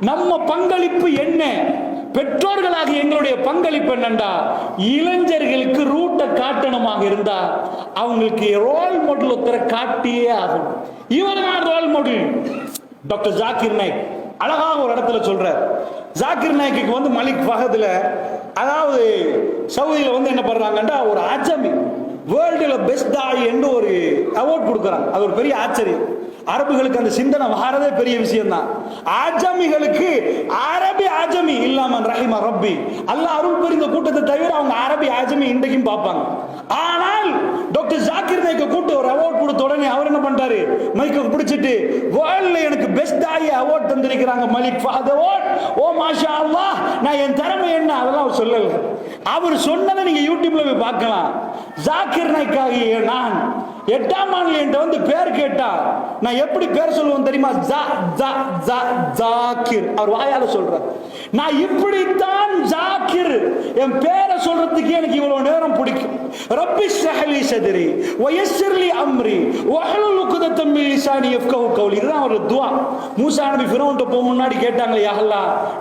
நம்ம பங்களிப்பு என்ன? பெற்றோர்களாக எங்களுடைய பங்களிப்பு என்னண்டா? இளைஞர்களுக்கு ரூட்டை காட்டணுமாக இருந்தா அவங்களுக்கு ரோல் மாடல் ஒருத்தரை காட்டியே ஆகும் இவர் தான் role model doctor Zakir Naik. அழகாக ஒரு இடத்துல சொல்றார். ஜாக்கிர் நாயக்கு வந்து மலிக் ஃபஹதுல அதாவது சவுதியில் வந்து என்ன பண்றாங்கன்னா ஒரு அஜமி வேர்ல்டுல பெஸ்ட் தாய் என்று ஒரு அவார்ட் கொடுக்குறாங்க. அது ஒரு பெரிய ஆச்சரியம். அரபுகளுக்கு அந்த சிந்தனை வாரதே பெரிய விஷயம் தான் ஆஜமிகளுக்கு அரபி ஆஜமி இல்லாம ரஹிமா ரப்பி. அல்லாஹ் அருள் புரிந்த கூட்டத்தை தவிர அவங்க அரபி ஆஜமி இன்றைக்கும் பார்ப்பாங்க. ஆனால் டாக்டர் ஜாக்கிர் நாய்க்கு கூட்டு ஒரு அவார்ட் கொடுத்த உடனே அவர் என்ன பண்றாரு மைக்க பிடிச்சிட்டு வேர்ல்ட்ல எனக்கு பெஸ்ட் தாய் அவார்ட் தந்திருக்கிறாங்க மலிக் ஃபாத் அவார்ட் ஓ மாஷா அல்லாஹ் நான் என் திறமை என்ன? அதெல்லாம் அவர் சொல்லல. அவர் சொன்னதை நீங்க யூடியூப்ல போய் பார்க்கலாம். ஜாக்கிர் நாய்க்காகிய நான் எட்டாம் ஆண்டுல என்கிட்ட வந்து பேர் கேட்டா நான் எப்படி பேர் சொல்லுவேன் தெரியுமா? ஜா ஜா ஜா ஜாக்கிர். அவர் வாயால சொல்றார். நான் இப்படித்தான் ஜாக்கிர். என் பேரை சொல்றதுக்கு எனக்கு இவ்வளவு நேரம் பிடிக்கும். ரப்பி ஷஹலி சதுரி வயசிர்லி அம்ரி வஹலுல் உக்தத்தம் மின் லிசானி யஃப்கஹு கவுலி இதுதான் ஒரு துவா. மூசா நபி ஃபிரௌன்ட்ட போக முன்னாடி கேட்டாங்களே யா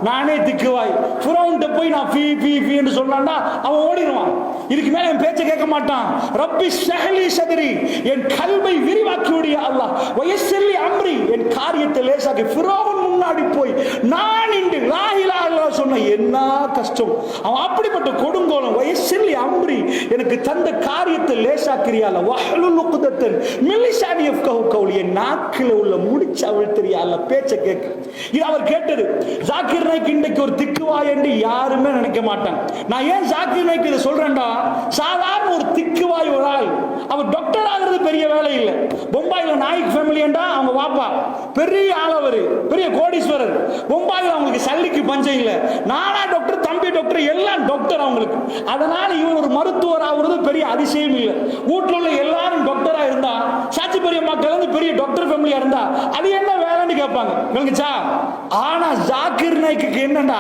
நானே திக்குவாய். ஃபிரௌன்ட்ட போய் நான் ஃபீ ஃபீ ஃபீன்னு சொன்னான்னா அவன் ஓடிடுவான். இதுக்கு மேல என் பேச்சை கேட்க மாட்டான். ரப்பி ஷஹலி சதுரி என் கல்வை விரிவாக்கி விடிய அல்லாஹ். வயசிர்லி அம்ரி என் காரியத்தை லேசாக்கி ஃபிரௌன் முன்னாடி போய் நான் இன்று லா சொன்ன என்ன கஷ்டம்? அவன் அப்படிப்பட்ட கொடுங்கோலம் வயசில் அம்பரி எனக்கு தந்த காரியத்தை லேசாக்கிறியால வஹலுல் உக்தத்தன் மில்லிசானி யஃப்கஹு கௌலி என் நாக்கில உள்ள முடிச்சு அவள் தெரியால பேச்ச கேட்க இது அவர் கேட்டது ஜாக்கிர் நாய்க்கு இன்றைக்கு ஒரு திக்குவா என்று யாருமே நினைக்க மாட்டான் நான் ஏன் ஜாக்கிர் நாய்க்கு இதை சொல்றேன்டா? சாதாரண ஒரு திக்குவாய் ஒரு ஆள் அவர் டாக்டர் பெரிய வேலை இல்லை. பொம்பாயில நாய்க்கு என்றா அவங்க வாப்பா. பெரிய ஆள் பெரிய கோடீஸ்வரர். பொம்பாயில் அவங்களுக்கு சல்லிக்கு பஞ்சம் இல்லை. நானா டாக்டர் தம்பி டாக்டர் எல்லாம் டாக்டர் அவங்களுக்கு. அதனால இவர் ஒரு மருத்துவர் ஆகுறது பெரிய அதிசயம் இல்லை. வீட்டில் உள்ள எல்லாரும் டாக்டரா இருந்தா சாட்சி பெரிய மக்கள் வந்து பெரிய டாக்டர் ஃபேமிலியா இருந்தா அது என்ன வேலைன்னு கேட்பாங்க. விளங்குச்சா? ஆனா ஜாக்கிர் நாய்க்கு என்னன்னா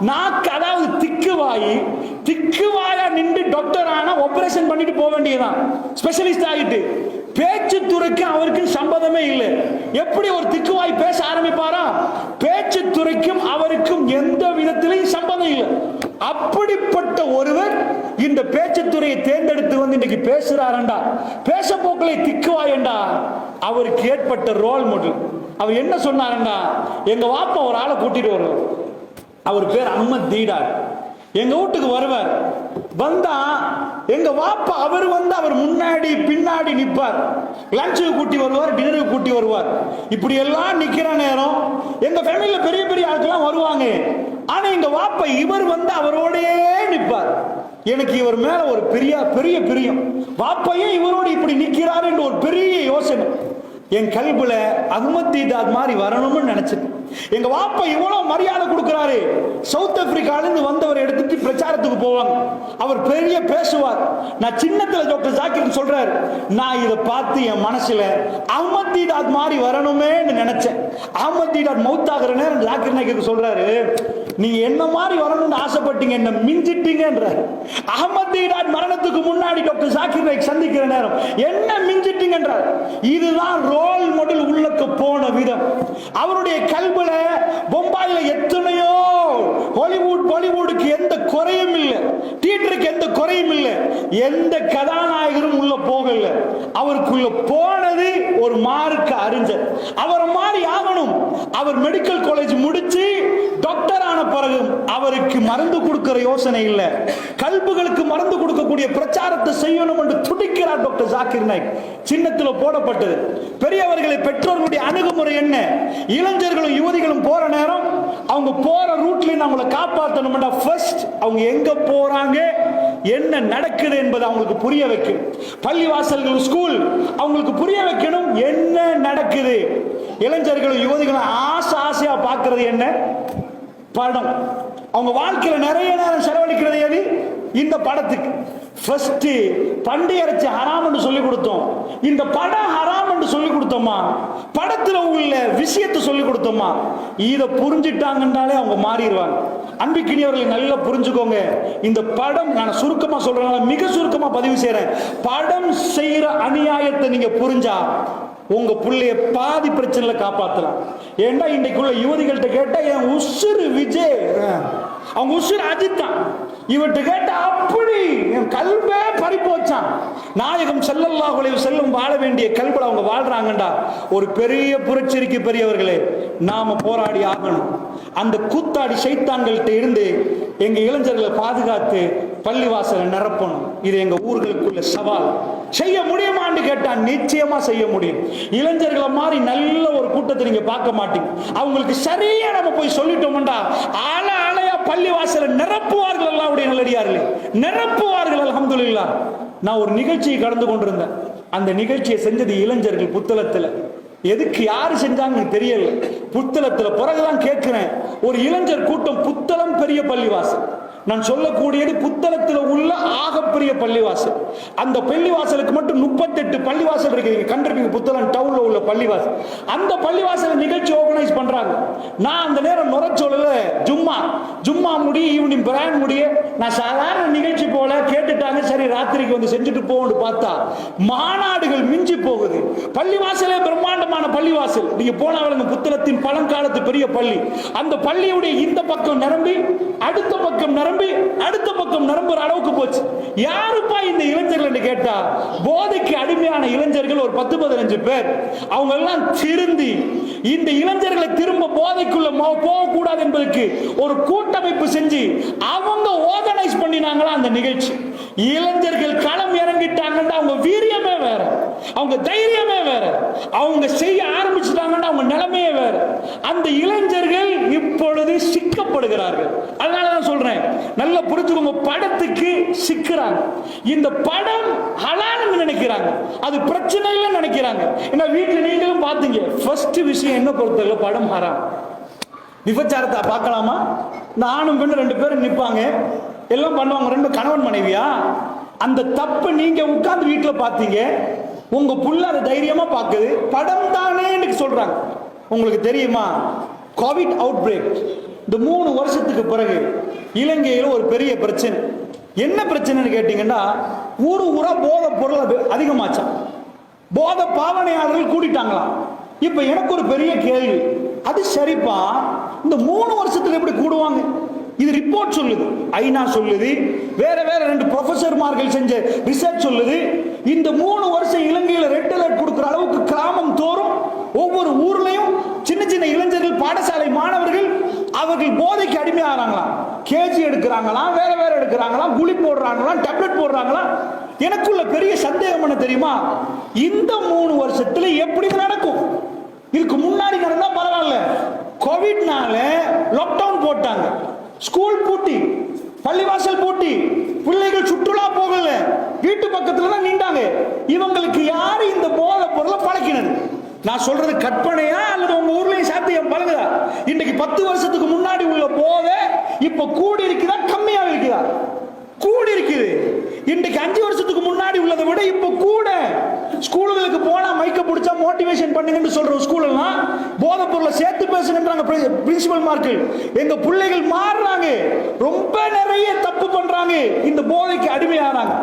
நாக்கு அதாவது திக்கு வாயி திக்கு வாயா நின்று டாக்டர் ஆனா ஆபரேஷன் பண்ணிட்டு போக வேண்டியதான் ஸ்பெஷலிஸ்ட் ஆகிட்டு பேச்சு துறைக்கு அவருக்கு சம்பந்தமே இல்லை. எப்படி ஒரு திக்குவாய் பேச ஆரம்பிப்பாரா? பேச்சு துறைக்கும் அவருக்கும் எந்த விதத்திலையும் சம்பந்தம் இல்லை. அப்படிப்பட்ட ஒருவர் இந்த பேச்சுத்துறையை தேர்ந்தெடுத்து வந்து இன்னைக்கு பேசுறாரண்டா. பேச போக்களை திக்குவாயண்டா. அவருக்கு ஏற்பட்ட ரோல் மாடல் அவர் என்ன சொன்னாரண்டா? எங்க வாப்பா ஒரு ஆளை கூட்டிட்டு வருவார். அவர் பேர் அஹ்மத் தீடார். எங்க வீட்டுக்கு வருவார். வந்தா எங்க வாப்பா அவர் வந்து அவர் முன்னாடி பின்னாடி நிற்பார் லஞ்சுக்கு கூட்டி வருவார் டின்னருக்கு கூட்டி வருவார். இப்படி எல்லாம் நிக்கிற நேரம் எங்க ஃபேமிலியில பெரிய பெரிய ஆட்கள்லாம் வருவாங்க. ஆனா எங்க வாப்பா இவர் வந்து அவரோடயே நிற்பார் எனக்கு இவர் மேல ஒரு பெரிய பெரிய பிரியம். வாப்பையும் இவரோடு இப்படி நிற்கிறார் என்று ஒரு பெரிய யோசனை. என் கல்புல அஹ்மத் மாதிரி வரணும்னு நினைச்சேன் எங்க வாப்பா இவ்வளவு மரியாதை கொடுக்கிறாரு. சவுத் ஆப்பிரிக்கால இருந்து வந்தவர் எடுத்துட்டு பிரச்சாரத்துக்கு போவாங்க. அவர் பெரிய பேசுவார். நான் சின்னத்துல டாக்டர் ஜாக்கிர் சொல்றாரு. நான் இதை பார்த்து என் மனசுல அஹ்மத் மாதிரி வரணுமேன்னு நினைச்சேன். அஹ்மத் மௌத் மௌத்தாகிற நேரம் ஜாக்கிர் நாயக்கு சொல்றாரு நீங்க என்ன மாதிரி வரணும்னு ஆசைப்பட்டீங்க என்ன மிஞ்சிட்டீங்கன்ற. அகமதீராஜ் மரணத்துக்கு முன்னாடி டாக்டர் சாக்கிர் நாயக் சந்திக்கிற நேரம். என்ன மிஞ்சிட்டீங்கன்றார் இதுதான் ரோல் மாடல் உள்ளக்கு போன விதம். அவருடைய கல்வில பொம்பாயில எத்தனையோ ஹாலிவுட் பாலிவுட்டுக்கு எந்த குறையும் இல்லை. தியேட்டருக்கு எந்த குறையும் இல்லை. எந்த கதாநாயகரும் உள்ள போகல. அவருக்குள்ள போனது ஒரு மார்க்க அறிஞர். அவர் மாதிரி ஆகணும். அவர் மெடிக்கல் காலேஜ் முடிச்சு ஆன பிறகு அவருக்கு மருந்து கொடுக்கிற யோசனை இல்லை. கல்புகளுக்கு மருந்து கொடுக்கக்கூடிய பிரச்சாரத்தை செய்யணும் என்று துடிக்கிறார் டாக்டர் ஜாக்கிர் நாயக். சின்னத்துல போடப்பட்டது. பெரியவர்களை பெற்றோர்களுடைய அணுகுமுறை என்ன? இளைஞர்களும் யுவதிகளும் போற நேரம் அவங்க போற ரூட்ல அவங்களை காப்பாற்றணும்னா ஃபர்ஸ்ட் அவங்க எங்க போறாங்க என்ன நடக்குது என்பது அவங்களுக்கு புரிய வைக்கும் பள்ளி வாசல்கள் ஸ்கூல் அவங்களுக்கு புரிய வைக்கணும் என்ன நடக்குது? இளைஞர்களும் யுவதிகளும் ஆசை ஆசையா பார்க்கறது என்ன? படம். அவங்க வாழ்க்கையில் நிறைய நேரம் செலவழிக்கிறது எது இந்த படத்துக்கு. ஃபர்ஸ்ட் பண்டைய அரைச்சி ஹராம் என்று சொல்லி கொடுத்தோம். இந்த படம் ஹராம் என்று சொல்லி கொடுத்தோமா? படத்தில் உள்ள விஷயத்தை சொல்லி கொடுத்தோமா? இதை புரிஞ்சிட்டாங்கன்றாலே அவங்க மாறிடுவாங்க. அன்பிக்கினியவர்களை நல்லா புரிஞ்சுக்கோங்க. இந்த படம் நான் சுருக்கமாக சொல்கிறேன் மிக சுருக்கமாக பதிவு செய்கிறேன் படம் செய்கிற அநியாயத்தை நீங்கள் புரிஞ்சா உங்க பிள்ளைய பாதி பிரச்சனையில காப்பாத்தலாம். ஏண்டா இன்னைக்குள்ள யுவதிகள்கிட்ட கேட்டா என் உசுறு விஜய். அவங்க உசுறு அஜித் தான் இவர்கிட்ட கேட்டா அப்படி என் கல்வே பறிப்போச்சான் நாயகம் செல்லல்லா அலைஹி செல்லும் வாழ வேண்டிய கல்வில அவங்க வாழ்றாங்கடா ஒரு பெரிய புரட்சிக்கு பெரியவர்களே நாம போராடி ஆகணும். அந்த கூத்தாடி சைத்தான்கள்ட்ட இருந்து எங்க இளைஞர்களை பாதுகாத்து பள்ளிவாசலை நிரப்பணும். இது எங்க ஊர்களுக்குள்ள சவால். செய்ய முடியுமான்னு கேட்டா நிச்சயமா செய்ய முடியும். இளைஞர்களை மாதிரி நல்ல ஒரு கூட்டத்தை நீங்க பார்க்க மாட்டீங்க. அவங்களுக்கு சரியா நம்ம போய் சொல்லிட்டோம்டா ஆள ஆளையா பள்ளிவாசலை நிரப்புவார்கள் அல்லாவுடைய நல்லடியார்களே. நிரப்புவார்கள் அல்ஹம்துலில்லாஹ் நான் ஒரு நிகழ்ச்சியை கடந்து கொண்டிருந்தேன். அந்த நிகழ்ச்சியை செஞ்சது இளைஞர்கள் புத்தளத்துல. எதுக்கு யாரு செஞ்சாங்கன்னு தெரியல. புத்தளத்துல பிறகுதான் கேட்கிறேன். ஒரு இளைஞர் கூட்டம் புத்தளம் பெரிய பள்ளிவாசல். நான் சொல்லக்கூடியது புத்தளத்தில் உள்ள ஆகப்பெரிய பள்ளிவாசல். அந்த பள்ளிவாசலுக்கு மட்டும் முப்பத்தெட்டு பள்ளிவாசல் இருக்கு. நீங்க கண்டிருப்பீங்க புத்தளம் டவுன்ல உள்ள பள்ளிவாசல். அந்த பள்ளிவாசல் நிகழ்ச்சியோ ஆர்கனைஸ் பண்றாங்க. நான் அந்த நேரம் நுரச்சொல்ல ஜும்மா ஜும்மா முடி ஈவினிங் பிரான் முடிய நான் சாதாரண நிகழ்ச்சி போல கேட்டுட்டாங்க சரி ராத்திரிக்கு வந்து செஞ்சுட்டு போகணும்னு பார்த்தா மாநாடுகள் மிஞ்சி போகுது. பள்ளிவாசலே பிரம்மாண்டமான பள்ளிவாசல். நீங்க போனவங்க புத்தளத்தின் பழங்காலத்து பெரிய பள்ளி. அந்த பள்ளியுடைய இந்த பக்கம் நிரம்பி அடுத்த பக்கம் நிரம்பி அடுத்த பக்கம் நிரம்புற அளவுக்கு போச்சு. யாருப்பா இந்த கேட்டா போதைக்கு அடிமையான இளைஞர்கள் ஒரு பத்து பதினஞ்சு பேர். அவங்க எல்லாம் திருந்தி இந்த இளைஞர்களை திரும்ப போதைக்குள்ள மோ- போகக்கூடாது என்பதற்கு ஒரு கூட்டமைப்பு செஞ்சு அவங்க ஆர்கனைஸ் பண்ணினாங்களா அந்த நிகழ்ச்சி. இளைஞர்கள் களம் இறங்கிட்டாங்கன்னா அவங்க வீரியமே வேற. அவங்க தைரியமே வேற. அவங்க செய்ய ஆரம்பிச்சுட்டாங்கன்னா அவங்க நிலைமையே வேற. அந்த இளைஞர்கள் இப்பொழுது சிக்கப்படுகிறார்கள். அதனால தான் சொல்றேன். நல்லா புரிஞ்சுக்கோங்க படத்துக்கு சிக்கிறாங்க. இந்த படம் ஹலான்னு நினைக்கிறாங்க. அது பிரச்சனை நினைக்கிறாங்க. ஏன்னா வீட்டில் நீங்களும் பார்த்தீங்க ஃபர்ஸ்ட் விஷயம் என்ன பொறுத்தவரை படம் ஹராம். விபச்சாரத்தை பார்க்கலாமா? இந்த ஆணும் பெண்ணு ரெண்டு பேரும் நிற்பாங்க எல்லாம் பண்ணுவாங்க. ரெண்டு கணவன் மனைவியா? அந்த தப்பு நீங்க உட்கார்ந்து வீட்டில் பார்த்தீங்க. உங்க புள்ள அதை தைரியமா பார்க்குது. படம் தானே சொல்றாங்க. உங்களுக்கு தெரியுமா? கோவிட் அவுட் பிரேக் இந்த மூணு வருஷத்துக்கு பிறகு இலங்கையில் ஒரு பெரிய பிரச்சனை. என்ன பிரச்சனைன்னு கேட்டீங்கன்னா ஊர் ஊரா போத பொருள் அதிகமாச்சான் போத பாவனையாளர்கள் கூட்டிட்டாங்களாம் இப்ப எனக்கு ஒரு பெரிய கேள்வி. அது சரிப்பா? இந்த மூணு வருஷத்துக்கு எப்படி கூடுவாங்க? இது ரிப்போர்ட் சொல்லுது. ஐநா சொல்லுது. வேற வேற ரெண்டு ப்ரொஃபசர்மார்கள் செஞ்ச ரிசர்ச் சொல்லுது. இந்த மூணு வருஷம் இலங்கையில் ரெட் அலர்ட் கொடுக்குற அளவுக்கு கிராமம் தோறும் ஒவ்வொரு ஊர்லையும் சின்ன சின்ன இளைஞர்கள் பாடசாலை மாணவர்கள் அவர்கள் போதைக்கு அடிமையாகிறாங்களாம் கேஜி எடுக்கிறாங்களாம் வேற வேற எடுக்கிறாங்களாம் குழி போடுறாங்களாம் டேப்லெட் போடுறாங்களாம் எனக்குள்ள பெரிய சந்தேகம் என்ன தெரியுமா? இந்த மூணு வருஷத்துல எப்படி நடக்கும்? இதுக்கு முன்னாடி நடந்தா பரவாயில்ல. கோவிட்னால லாக்டவுன் போட்டாங்க. ஸ்கூல் பூட்டி பள்ளிவாசல் பூட்டி பிள்ளைகள் சுற்றுலா போகல வீட்டு பக்கத்துல தான் நீண்டாங்க இவங்களுக்கு யாரு இந்த போதை பொருளை பழக்கினது? நான் சொல்றது கற்பனையா அல்லது உங்க ஊர்லயும் சாத்தியம் பழகுதா? இன்னைக்கு பத்து வருஷத்துக்கு முன்னாடி உள்ள போதை இப்ப கூடி இருக்குதா கம்மியா இருக்குதா? கூடி இருக்குது இன்னைக்கு அஞ்சு வருஷத்துக்கு முன்னாடி உள்ளதை விட இப்ப கூட ஸ்கூலுகளுக்கு போனா மைக்க பிடிச்சா மோட்டிவேஷன் பண்ணுங்கன்னு சொல்ற ஸ்கூல் எல்லாம் போதைப் பொருளை பண்றாங்க பிரின்சிபல் மார்கள் எங்க பிள்ளைகள் மாறுறாங்க. ரொம்ப நிறைய தப்பு பண்றாங்க. இந்த போதைக்கு அடிமையானாங்க.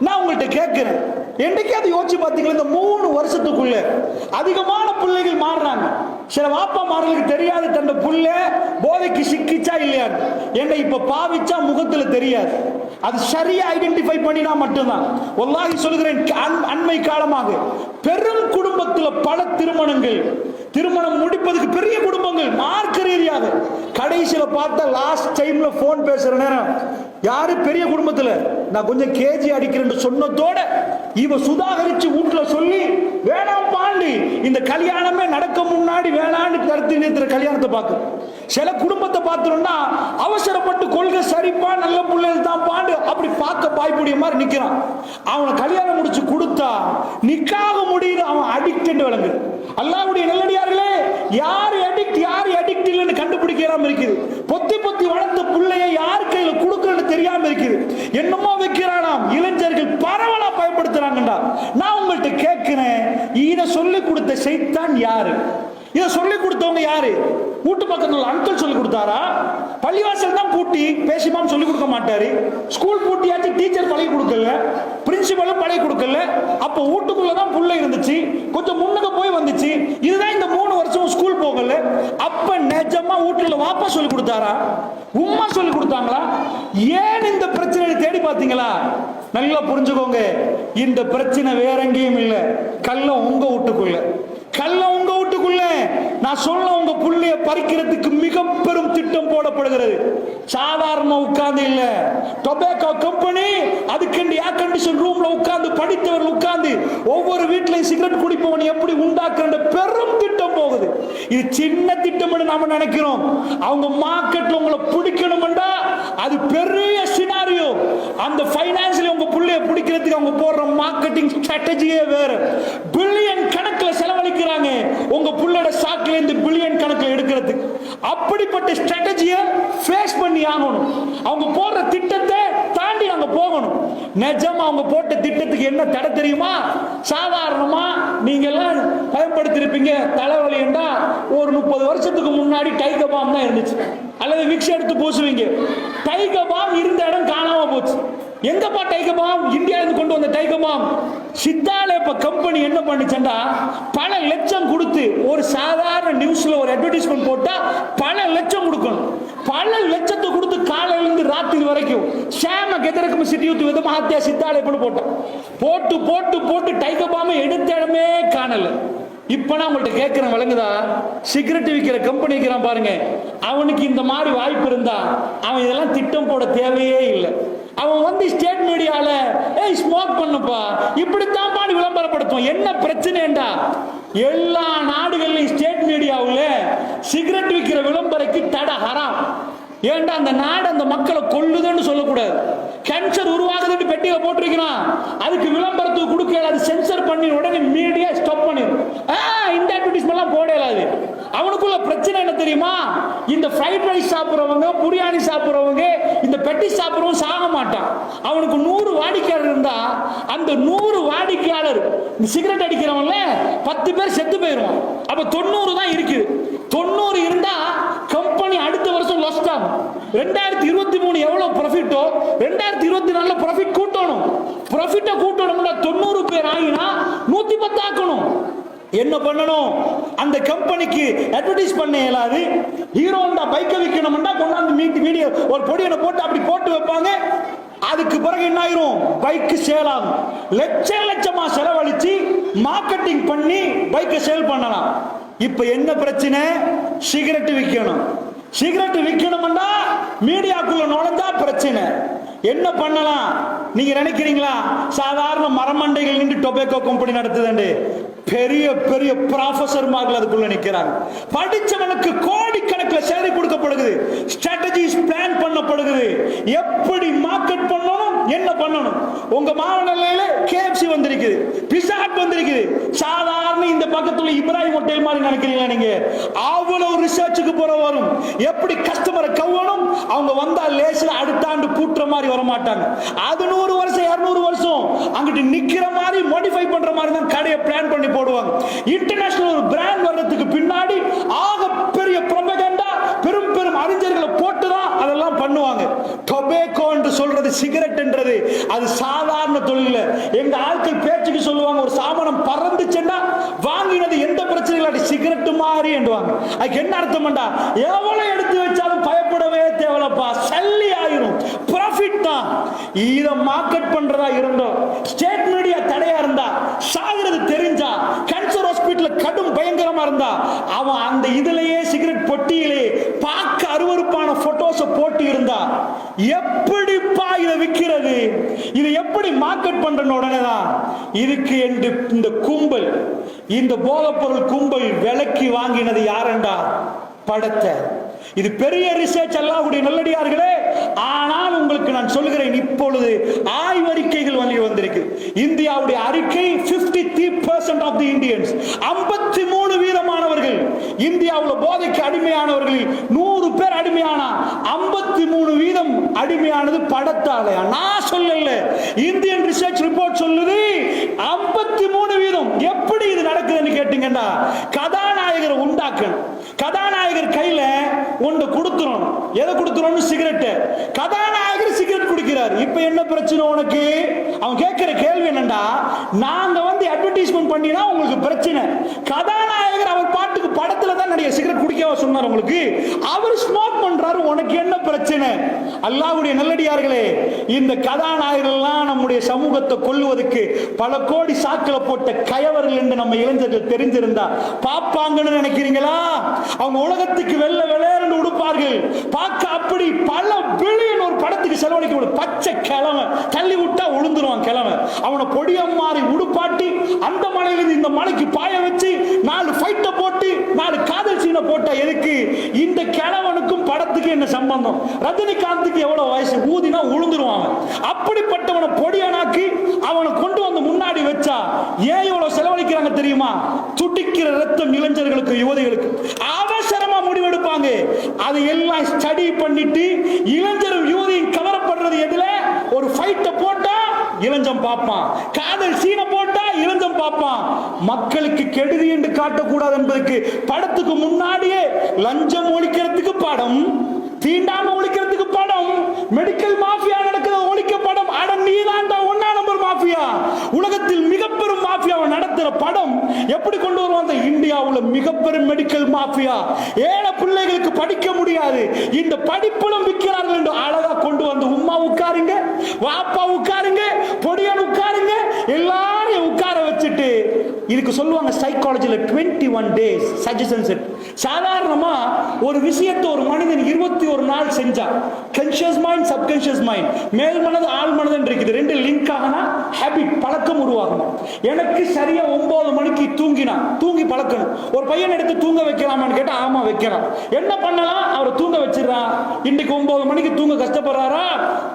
நான் உங்கள்கிட்ட கேட்கிறேன். என்னைக்காவது யோசிச்சு பார்த்தீங்களா இந்த மூணு வருஷத்துக்குள்ள அதிகமான பிள்ளைகள் மாறுறாங்க. சில வாப்பா மாடலுக்கு தெரியாது தன் புள்ள போதைக்கு சிக்கிச்சா இல்லையான்னு என்ன இப்ப பாவிச்சா முகத்துல தெரியாது. அது சரியா ஐடென்டிஃபை பண்ணினா மட்டும்தான். ஒல்லாகி சொல்கிறேன் அண்மை காலமாக. பெரும் குடும்பத்துல பல திருமணங்கள். திருமணம் முடிப்பதுக்கு பெரிய குடும்பங்கள் மார்க்க ரீதியாக. கடைசியில பார்த்தா லாஸ்ட் டைம்ல போன் பேசுற நேரம். யாரு? பெரிய குடும்பத்துல. நான் கொஞ்சம் கேஜி அடிக்கிறேன்னு சொன்னதோட இவ சுதாகரிச்சு வீட்டுல சொல்லி வேணாம் பாண்டி இந்த கல்யாணமே நடக்க முன்னாடி வேணான்னு கருத்து நிறுத்துற கல்யாணத்தை பார்க்க. சில குடும்பத்தை பார்த்தோம்னா அவசரப்பட்டு கொள்கை சரிப்பா நல்ல பிள்ளைகள் தான் பாண்டு அப்படி பார்க்க பாய்ப்புடிய மாதிரி நிக்கிறான். அவனை கல்யாணம் முடிச்சு கொடுத்தா நிக்காக முடியுது அவன் அடிக்ட் விளங்குது. அல்லாவுடைய நல்லடியார்களே யார் அடிக்ட் யார் அடிக்ட் இல்லைன்னு கண்டுபிடிக்காம இருக்குது. பொத்தி பொத்தி வளர்த்த பிள்ளைய யார் கையில கொடுக்கறன்னு தெரியாம இருக்குது. என்னமோ வைக்கிறானாம் இளைஞர்கள் சொல்றாங்கடா. நான் உங்கள்கிட்ட கேட்கிறேன். இதை சொல்லி கொடுத்த செய்தான் யாரு? இதை சொல்லி கொடுத்தவங்க யாரு? வீட்டு பக்கத்தில் உள்ள அங்கிள் சொல்லி கொடுத்தாரா? பள்ளிவாசல் தான் பூட்டி பேசிமான்னு பேசிமாம் சொல்லி கொடுக்க மாட்டாரு. ஸ்கூல் பூட்டியாச்சு டீச்சர் பழகி கொடுக்கல. பிரின்சிபலும் பழகி கொடுக்கல. அப்போ வீட்டுக்குள்ள தான் புள்ள இருந்துச்சு. கொஞ்சம் முன்னுக்கு போய் வந்துச்சு. இதுதான் இந்த மூணு வருஷம் ஸ்கூல் போகல. அப்ப நிஜமா வீட்டுல வாப்பா சொல்லி கொடுத்தாரா? உம்மா சொல்லி கொடுத்தாங்களா? ஏன் இந்த பிரச்சனையை தேடி பார்த்தீங்களா? நல்லா புரிஞ்சுக்கோங்க. இந்த பிரச்சனை வேற எங்கேயும் இல்ல. கள்ளம் உங்க வீட்டுக்குள்ள. கள்ள வீட்டுக்குள்ள நான் சொல்ல உங்க புள்ளைய பறிக்கிறதுக்கு மிக பெரும் திட்டம் போடப்படுகிறது. சாதாரண உட்கார்ந்து இல்ல. டொபேக்கோ கம்பெனி அதுக்கு ஏர் கண்டிஷன் ரூம்ல உட்கார்ந்து படித்தவர்கள் உட்கார்ந்து ஒவ்வொரு வீட்லயும் சிகரெட் குடிப்பவன் எப்படி உண்டாக்குற பெரும் திட்டம் போகுது. இது சின்ன திட்டம் நாம நினைக்கிறோம். அவங்க மார்க்கெட்ல உங்களை பிடிக்கணும்டா அது பெரிய சினாரியோ அந்த பைனான்சியல் உங்க புள்ளைய பிடிக்கிறதுக்கு அவங்க போடுற மார்க்கெட்டிங் ஸ்ட்ராட்டஜியே வேற. பில்லியன் செலவு செலவழிக்கிறாங்க உங்க புள்ளோட சாக்குல இருந்து பில்லியன் கணக்குல எடுக்கிறதுக்கு அப்படிப்பட்ட ஸ்ட்ராட்டஜியை ஃபேஸ் பண்ணி ஆகணும். அவங்க போடுற திட்டத்தை தாண்டி நாங்க போகணும். நிஜம் அவங்க போட்ட திட்டத்துக்கு என்ன தடை தெரியுமா? சாதாரணமா நீங்க எல்லாம் பயன்படுத்தியிருப்பீங்க என்றா ஒரு முப்பது வருஷத்துக்கு முன்னாடி டைகர் பாம் தான் இருந்துச்சு. அல்லது விக்ஸ் எடுத்து பூசுவீங்க. டைகர் பாம் இருந்த இடம் காணாம போச்சு. எங்கப்பா டைகர் பாம் இருந்து கொண்டு வந்த டைகர் பாம் சித்தால கம்பெனி என்ன பண்ணுச்சுண்டா பல லட்சம் கொடுத்து ஒரு சாதாரண நியூஸ்ல ஒரு அட்வர்டைஸ்மெண்ட் போட்டா பல லட்சம் கொடுக்கணும். பல லட்சத்தை கொடுத்து காலையில இருந்து ராத்திரி வரைக்கும் ஷேம கெதரக்கும் சிட்டியூத்து விதமா மகாத்தியா சித்தாலே பண்ணி போட்டோம். போட்டு போட்டு போட்டு டைகர் எடுத்த இடமே காணல. இப்ப நான் உங்கள்கிட்ட கேட்கிறேன் விளங்குதா சிகரெட் விற்கிற கம்பெனி வைக்கிறான் பாருங்க அவனுக்கு இந்த மாதிரி வாய்ப்பு இருந்தா அவன் இதெல்லாம் திட்டம் போட தேவையே இல்லை. அவன் வந்து ஸ்டேட் மீடியால ஏய் ஸ்மோக் பண்ணுப்பா. இப்படித்தான் பாடி விளம்பரப்படுத்தும் என்ன பிரச்சனைண்டா? எல்லா நாடுகள்லையும் ஸ்டேட் மீடியாவில் சிகரெட் விற்கிற விளம்பரக்கு தடை ஹராம். ஏன்டா அந்த நாடு அந்த மக்களை கொல்லுதுன்னு சொல்லக்கூடாது? கேன்சர் உருவாகுதுன்னு பெட்டியை போட்டிருக்கிறான். அதுக்கு விளம்பரத்துக்கு கொடுக்க அது சென்சர் பண்ணி உடனே மீடியா ஸ்டாப் பண்ணிடும் ஆ, இந்த அட்வர்டைஸ்மெண்ட்லாம் போட அவனுக்குள்ள பிரச்சனை என்ன தெரியுமா? இந்த ஃப்ரைட் ரைஸ் சாப்பிட்றவங்க புரியாணி சாப்பிட்றவங்க இந்த பெட்டி சாப்பிட்றவங்க சாக மாட்டான். அவனுக்கு நூறு வாடிக்கையாளர் இருந்தா அந்த நூறு வாடிக்கையாளர் இந்த சிகரெட் அடிக்கிறவன்ல பத்து பேர் செத்து போயிடுவான் அப்ப தொண்ணூறு தான் இருக்குது தொண்ணூறு இருந்தா கம்பெனி அடுத்த வருஷம் லாஸ்ட் ஆகும் ரெண்டாயிரத்தி இருபத்தி மூணு எவ்வளோ ப்ராஃபிட்டோ ரெண்டாயிரத்தி இருபத்தி நாலில் ப்ராஃபிட் கூட்டணும். ப்ராஃபிட்டை கூட்டணும்னா தொண்ணூறு பேர் ஆகினா நூற்றி பத்து ஆக்கணும். என்ன பண்ணணும்? அந்த கம்பெனிக்கு அட்வர்டைஸ் பண்ண இயலாது. ஹீரோண்டா பைக்கை விற்கணும்னா கொண்டாந்து மீட்டு வீடியோ ஒரு பொடியனை போட்டு அப்படி போட்டு வைப்பாங்க. அதுக்கு பிறகு என்ன ஆயிரும்? பைக்கு சேல் ஆகும். லட்ச லட்சமா செலவழிச்சு மார்க்கெட்டிங் பண்ணி பைக்கை சேல் பண்ணலாம். இப்ப என்ன பிரச்சனை? சிகரெட் விற்கணும் சிகரெட் விற்கணும்னா மீடியாக்குள்ள நுழைஞ்சா பிரச்சனை. என்ன பண்ணலாம்? நீங்க நினைக்கிறீங்களா? சாதாரண மரமண்டைகள் நின்று டொபேக்கோ கம்பெனி நடத்துதுண்டு. பெரிய பெரிய ப்ராஃபசர் மார்கள் அதுக்குள்ள நிக்கிறாங்க. படிச்சவனுக்கு கோடிக்கணக்கில் சேலரி கொடுக்கப்படுகிறது. ஸ்ட்ராட்டஜிஸ் பிளான் பண்ணப்படுகிறது. எப்படி மார்க்கெட் பண்ணணும் என்ன பண்ணணும்? உங்க மாவட்டங்களில கேஎஃப்சி வந்திருக்குது பிசாட் ஹட் வந்திருக்குது. சாதாரண இந்த பக்கத்துல இப்ராஹிம் ஹோட்டல் மாதிரி நினைக்கிறீங்களா நீங்க? அவ்வளவு ரிசர்ச்சுக்கு போற வரும் எப்படி கஸ்டமரை கவ்வணும்? அவங்க வந்தா லேசில் அடுத்த ஆண்டு பூட்டுற மாதிரி வர மாட்டாங்க அது நூறு வருஷம் இரநூறு வருஷம். அங்கிட்டு நிக்கிற மாதிரி மாடிஃபை பண்ற மாதிரி தான் கடையை பிளான் பண்ணி போடுவாங்க. இன்டர்நேஷனல் ஒரு பிராண்ட் வர்றதுக்கு பின்னாடி ஆக பெரிய ப்ரொபகண்டா பெரும் பெரும் அறிஞர்களை போட்டு தான் அதெல்லாம் பண்ணுவாங்க. டொபேக்கோ என்று சொல்றது சிகரெட்ன்றது அது சாதாரண தொழில் எங்க ஆட்கள் பேச்சுக்கு சொல்லுவாங்க ஒரு சாமானம் பறந்துச்சுன்னா வாங்கினது எந்த பிரச்சனையும் இல்லாட்டி சிகரெட் மாதிரி என்றுவாங்க. அதுக்கு என்ன அர்த்தம்டா? எவ்வளவு எடுத்து வச்சாலும் பயப்படவே தேவையில்லப்பா சல்லி ஆயிரும் ப்ராஃபிட் தான் இத மார்க்கெட் பண்றதா இருந்தோம் ஸ்டேட் மீடியா தடையா இருந்தா சாகுறது தெரிஞ்சா கேன்சர் ஹாஸ்பிட்டல் கடும் பயங்கரமா இருந்தா அவன் அந்த இதுலயே சிகரெட் பொட்டியிலே பார்க்க அருவருப்பான போட்டோஸ போட்டு இருந்தா எப்படிப்பா இதை விற்கிறது இதை எப்படி மார்க்கெட் பண்றன்னு உடனே தான் இதுக்கு என்று இந்த கும்பல் இந்த போதைப்பொருள் கும்பல் விலக்கி வாங்கினது யாரண்டா? படத்தை. இது பெரிய ரிசர்ச் அல்லாஹ்வுடைய நல்லடியார்களே. ஆனால் உங்களுக்கு நான் சொல்கிறேன் இப்பொழுது ஆய்வறிக்கைகள் வந்து வந்திருக்கு. இந்தியாவுடைய அறிக்கை 53% ஆஃப் தி இந்தியன்ஸ் 53 வீதமானவர்கள். இந்தியாவுல போதைக்கு அடிமையானவர்கள் நூறு பேர் அடிமையானா? 53 வீதம் அடிமையானது படத்தாலையா? நான் சொல்லல. இந்தியன் ரிசர்ச் ரிப்போர்ட் சொல்லுது 53 வீதம். எப்படி இது நடக்குதுன்னு கேட்டீங்கன்னா கதாநாயகரை உண்டாக்கணும். கதாநாயகர் கையில ஒன்று கொடுத்துரும் எதை கொடுத்துரும்னு சிகரெட் கதாநாயகர் சிகரெட் குடிக்கிறார். இப்ப என்ன பிரச்சனை உனக்கு? அவன் கேட்கிற கேள்வி என்னண்டா? நாங்க வந்து அட்வர்டைஸ்மெண்ட் பண்ணினா உங்களுக்கு பிரச்சனை. கதாநாயகர் அவர் பாட்டு படத்துல தான் நடிகர் சிகரெட் குடிக்கவா சொன்னார் உங்களுக்கு. அவர் ஸ்மோக் பண்றாரு உனக்கு என்ன பிரச்சனை? அல்லாவுடைய நல்லடியார்களே இந்த கதாநாயகர்கள்லாம் நம்முடைய சமூகத்தை கொல்லுவதற்கு பல கோடி சாக்கில் போட்ட கயவர்கள் என்று நம்ம இளைஞர்கள் தெரிஞ்சிருந்தா பாப்பாங்கன்னு நினைக்கிறீங்களா? அவங்க உலகத்துக்கு வெள்ள விளையாண்டு உடுப்பார்கள். பார்க்க அப்படி பல பில்லியன் ஒரு படத்துக்கு செலவழிக்க பச்சை கிழமை தள்ளி விட்டா உளுந்துருவான் கிழமை. அவனை பொடியம் மாறி உடுப்பாட்டி அந்த மலையிலிருந்து இந்த மலைக்கு பாய வச்சு நாலு ஃபைட்டை போட்டு நாலு காதல் சீனை போட்டா எதுக்கு? இந்த கிழவனுக்கும் படத்துக்கு என்ன சம்பந்தம்? ரஜினிகாந்துக்கு எவ்வளவு வயசு? ஊதினா உளுந்துருவான் அப்படிப்பட்டவனை பொடியனாக்கி அவனை கொண்டு வந்து முன்னாடி வச்சா ஏன் இவ்வளவு செலவழிக்கிறாங்க தெரியுமா? துடிக்கிற ரத்தம் இளைஞர்களுக்கு யுவதிகளுக்கு. அவசரமா முடிவெடுப்பாங்க. அதை எல்லாம் ஸ்டடி பண்ணிட்டு இளைஞரும் யுவதியும் கவரப்படுறது எதுல? ஒரு ஃபைட்டை போட்டா இளைஞம் பார்ப்பான். காதல் சீனை போட்டா பார்ப்பான். மக்களுக்கு கெடுதி என்று காட்டக்கூடாது என்பதற்கு படத்துக்கு முன்னாடியே லஞ்சம் ஒழிக்கிறதுக்கு படம் தீண்டாம ஒழிக்கிறதுக்கு படம் மெடிக்கல் மாஃபியா நடக்கிறது ஒழிக்க படம் அட நீதான்டா ஒன்னா நம்பர் மாஃபியா உலகத்தில் மிகப்பெரும் மாஃபியாவை நடத்துற படம் எப்படி கொண்டு வருவான்? அந்த இந்தியாவுல மிகப்பெரும் மெடிக்கல் மாஃபியா ஏழை பிள்ளைகளுக்கு படிக்க முடியாது. இந்த படிப்பிலும் விற்கிறார்கள் என்று அழகா கொண்டு வந்து உம்மா உட்காருங்க வாப்பா உட்காருங்க பொடியன் உட்காருங்க எல்லாரையும் உட்கார வச்சுட்டு இதுக்கு சொல்லுவாங்க சைக்காலஜியில் twenty one days suggestions set ஒரு விஷயத்தை ஒரு மனிதன் இருபத்தி ஒரு நாள் செஞ்சா கன்ஷியஸ் மைண்ட் சப்கான்ஷியஸ் மைண்ட் மேல் மனது ஆள் மனதுன்னு இருக்குது. ரெண்டு லிங்க் ஆகனா ஹேபிட் பழக்கம் உருவாகணும் எனக்கு சரியா ஒன்பது மணிக்கு தூங்கினா தூங்கி பழக்கணும். ஒரு பையன் எடுத்து தூங்க வைக்கலாமான்னு கேட்டா ஆமா வைக்கலாம் என்ன பண்ணலாம்? அவரை தூங்க வச்சிடறான் இன்னைக்கு ஒன்பது மணிக்கு தூங்க கஷ்டப்படுறாரா?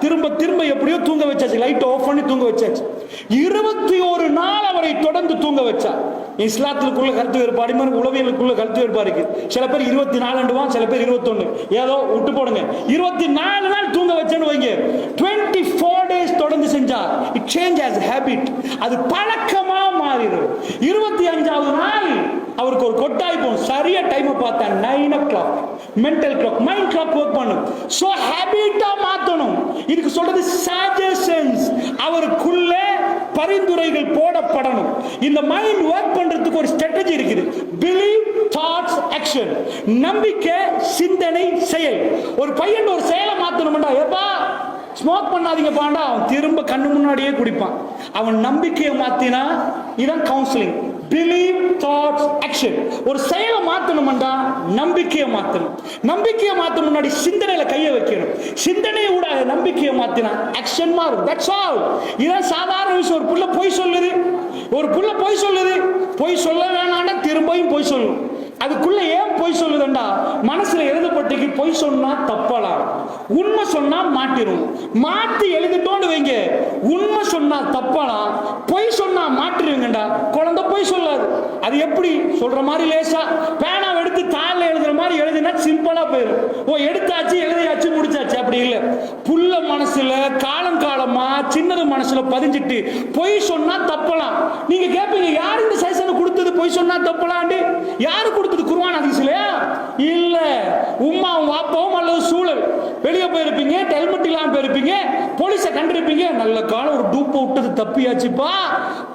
திரும்ப திரும்ப எப்படியோ தூங்க வச்சாச்சு. லைட் ஆஃப் பண்ணி தூங்க வச்சாச்சு. இருபத்தி ஒரு நாள் அவரை தொடர்ந்து தூங்க வச்சா இஸ்லாத்துக்குள்ள கருத்து வேறுபாடு மாதிரி உளவியலுக்குள்ள கருத்து வேறுபாடு இருக்கு. சில பேர் இருபத்தி நாலுண்டுவான் சில பேர் இருபத்தொன்னு. ஏதோ விட்டு போடுங்க. இருபத்தி நாலு நாள் தூங்க வச்சேன்னு வைங்க. டுவெண்ட்டி ஃபோர் டேஸ் தொடர்ந்து செஞ்சா இட் சேஞ்ச் ஆஸ் ஹேபிட் அது பழக்கமா மாறிடும். இருபத்தி அஞ்சாவது நாள் அவருக்கு ஒரு கொட்டாய் போகும். சரியா டைம் பார்த்தா nine o'clock mental clock mind clock work பண்ணும் ஸோ ஹேபிட்டா மாத்தணும். இதுக்கு சொல்றது சஜஷன்ஸ் அவருக்குள்ள பரிந்துரைகள் போடப்படணும். இந்த மைண்ட் ஒர்க் பண்றதுக்கு ஒரு ஸ்ட்ராட்டஜி இருக்குது. பிலீவ் தாட்ஸ் ஆக்ஷன் நம்பிக்கை சிந்தனை செயல். ஒரு பையன் ஒரு செயலை மாத்தணும்டா ஏப்பா ஸ்மோக் பண்ணாதீங்க பாண்டா. அவன் திரும்ப கண்ணு முன்னாடியே குடிப்பான். அவன் நம்பிக்கையை மாத்தினா இதான் கவுன்சிலிங் பிலீவ் தாட்ஸ் ஆக்ஷன் ஒரு செயலை மாற்றணும்டா நம்பிக்கையை மாற்றணும் நம்பிக்கையை மாற்ற முன்னாடி சிந்தனையில் கையை வைக்கணும். சிந்தனையை கூட நம்பிக்கையை மாற்றினா ஆக்ஷன் மாறும். தட்ஸ் ஆல் இதான் சாதாரண விஷயம். ஒரு புள்ள பொய் சொல்லுது. ஒரு புள்ள பொய் சொல்லுது. பொய் சொல்ல வேணான்னா திரும்பவும் பொய் சொல்லும். அதுக்குள்ள ஏன் பொய் சொல்லுதண்டா? மனசுல எழுதப்பட்டிருக்கு பொய் சொன்னா தப்பலாம் உண்மை சொன்னா மாட்டிரும். மாத்தி எழுதிட்டோன்னு வைங்க. உண்மை சொன்னா தப்பலாம் பொய் சொன்னா மாட்டிருவீங்கடா குழந்தை பொய் சொல்லாது. அது எப்படி? சொல்ற மாதிரி லேசா. பேனா எடுத்து தாளில் எழுதுற மாதிரி எழுதினா சிம்பிளா போயிடும் ஓ எடுத்தாச்சு எழுதியாச்சு முடிச்சாச்சு. அப்படி இல்லை. புள்ள மனசுல காலம் காலமா சின்னது மனசுல பதிஞ்சிட்டு பொய் சொன்னா தப்பலாம் நீங்க கேட்பீங்க யார் இந்த சைசனை கொடுத்தது? பொய் சொன்னா தப்பலாண்டு யாரு கொடுத்தது குருவான் அதிசலையா இல்ல. உமாவும் வாப்பாவும் அல்லது சூழல். வெளியே போயிருப்பீங்க ஹெல்மெட் இல்லாம போயிருப்பீங்க போலீஸை கண்டிருப்பீங்க. நல்ல காலம் ஒரு டூப்பை விட்டது தப்பியாச்சுப்பா.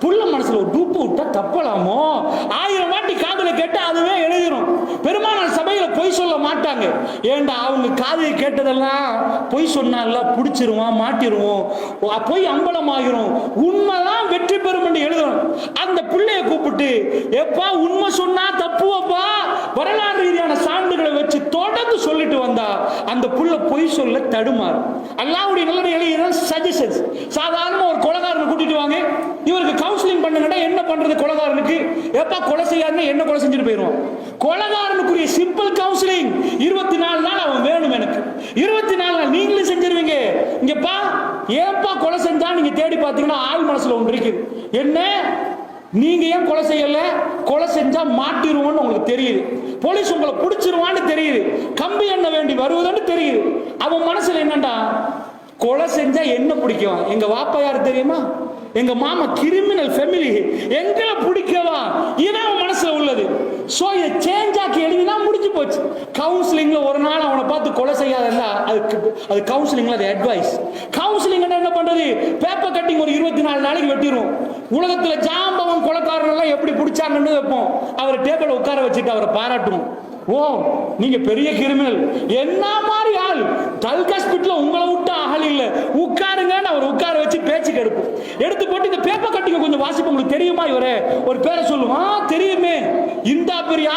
புள்ள மனசுல ஒரு டூப்பை விட்டா தப்பலாமோ? ஆயிரம் வாட்டி காதல கேட்டா அதுவே எழுதிரும். பெருமான மாட்டாங்க. ஏண்டா அவங்க காதுல கேட்டதெல்லாம் பொய் சொன்னால பிடிச்சிருவான் மாட்டிடுவோம் அ- பொய் அம்பலமாகிரும் உண்மைதான் வெற்றி பெறும் என்று எழுதணும். அந்த பிள்ளைய கூப்பிட்டு எப்பா உண்மை சொன்னா தப்புவப்பா வரலாறு ரீதியான சான்றுகளை வச்சு தொடர்ந்து சொல்லிட்டு வந்தா அந்த புள்ள பொய் சொல்ல தடுமாறு. அல்லாவுடைய நல்ல சஜஷன்ஸ் சாதாரண ஒரு கொலகாரனை கூட்டிட்டு வாங்க. இவருக்கு கவுன்சிலிங் பண்ணுங்கடா என்ன பண்றது கொலகாரனுக்கு? எப்பா கொலை செய்யாருன்னு என்ன கொலை செஞ்சுட்டு போயிடுவான்? கொலகாரனுக்குரிய சிம்பிள் கவுன்சிலிங் இருபத்தி நாலு நாள் அவன் வேணும் எனக்கு. இருபத்தி நாலு நாள் நீங்களும் செஞ்சிருவீங்க. இங்கப்பா ஏப்பா கொலை செஞ்சா நீங்க தேடி பார்த்தீங்கன்னா ஆள் மனசுல ஒன்று இருக்குது. என்ன? நீங்க ஏன் கொலை செய்யல? கொலை செஞ்சா மாட்டிடுவோம்னு உங்களுக்கு தெரியுது. போலீஸ் உங்களை பிடிச்சிருவான்னு தெரியுது. கம்பி எண்ண வேண்டி வருவதுன்னு தெரியுது. அவன் மனசுல என்னண்டா? கொலை செஞ்சா என்ன பிடிக்கும்? எங்க வாப்பா யாரு தெரியுமா? எங்க மாமா கிரிமினல் ஃபேமிலி எங்களை பிடிக்கவா? இதான் அவன் மனசுல உள்ளது. ஸோ இதை சேஞ்ச் ஆக்கி எழுதினா முடிஞ்சு போச்சு. கவுன்சிலிங்ல ஒரு நாள் அவனை பார்த்து கொலை செய்யாதா அதுக்கு அது கவுன்சிலிங்ல அது அட்வைஸ் கவுன்சிலிங் என்ன பண்றது? பேப்பர் கட்டிங் ஒரு இருபத்தி நாலு நாளைக்கு வெட்டிடும் உலகத்துல ஜாம் கொலைக்காரன் எல்லாம் எப்படி பிடிச்சாங்கன்னு வைப்போம். அவர் டேபிள் உட்கார வச்சுட்டு அவரை பாராட்டுவோம். ஓ நீங்க பெரிய கிரிமினல். என்ன மாதிரி ஆள்? டல்காஸ்பிட்ல உங்களை விட்டு ஆள் இல்ல. உட்காருங்கன்னு அவர் உட்கார வச்சு பேச்சு கெடுப்போம் எடுத்து போட்டு இந்த பேப்பர் கட்டிங்க கொஞ்சம் வாசிப்பு உங்களுக்கு தெரியுமா இவரே? ஒரு பேரை சொல்லுவான். தெரியுமே. இந்த பெரிய